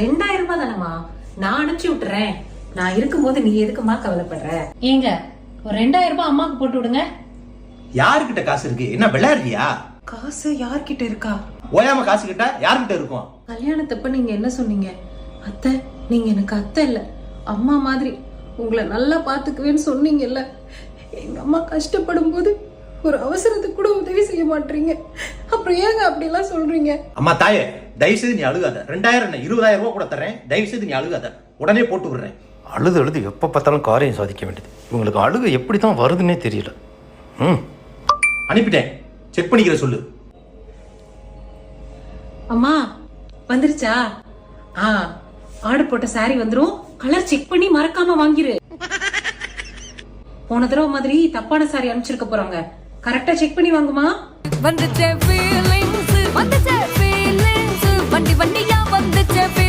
ரெண்டாயிரம் ரூபாய் தானம்மா நான் அனுப்பிச்சு விட்டுறேன். நான் இருக்கும்போது நீ எதுக்குமா கவலைப்படுற? ஏங்க ஒரு ரெண்டாயிரம் ரூபாய் அம்மாக்கு போட்டு விடுங்க. யாருக்கிட்ட காசு இருக்கு? என்ன விளையாடுறியா? காசு யார்கிட்ட இருக்கா? ஓயாம காசு கிட்ட யாருக்கிட்ட இருக்கும்? கல்யாணத்தப்ப நீங்க என்ன சொன்னீங்க? அத்தை நீங்க எனக்கு அத்தை இல்ல. அம்மா மாதிரி. உங்களை நல்லா பாத்துக்குவேன்னு சொன்னீங்கல்ல. எங்க அம்மா கஷ்டப்படும் போது ஒரு அவசரத்துக்கு கூட உதவி செய்ய மாட்டீங்க. அப்புறம் ஏங்க அப்படிலாம் சொல்றீங்க? அம்மா தாயே தயவு செய்து நீ அழுகாத. ரெண்டாயிரம் என்ன இருபதாயிரம் ரூபாய் கூட தரேன் தயவு செய்து நீ அழுகாத. உடனே போட்டு விடுறேன். அழுது அழுது எப்போ பார்த்தாலும் காரியம் சாதிக்க வேண்டியது. இவங்களுக்கு அழுகு எப்படி தான் வருதுன்னே தெரியல. ம். அனுப்பிட்டேன். செக் பண்ணிக்கிற சொல்லு. அம்மா வந்துருச்சா? ஆ ஆர்டர் போட்ட saree வந்துரும். கலர் செக் பண்ணி மறக்காம வாங்கிரு. போன தடவை மாதிரி தப்பான saree அனுப்பிச்சிருக்க போறாங்க. கரெக்டா செக் பண்ணி வாங்குமா? வந்துச்சே feelings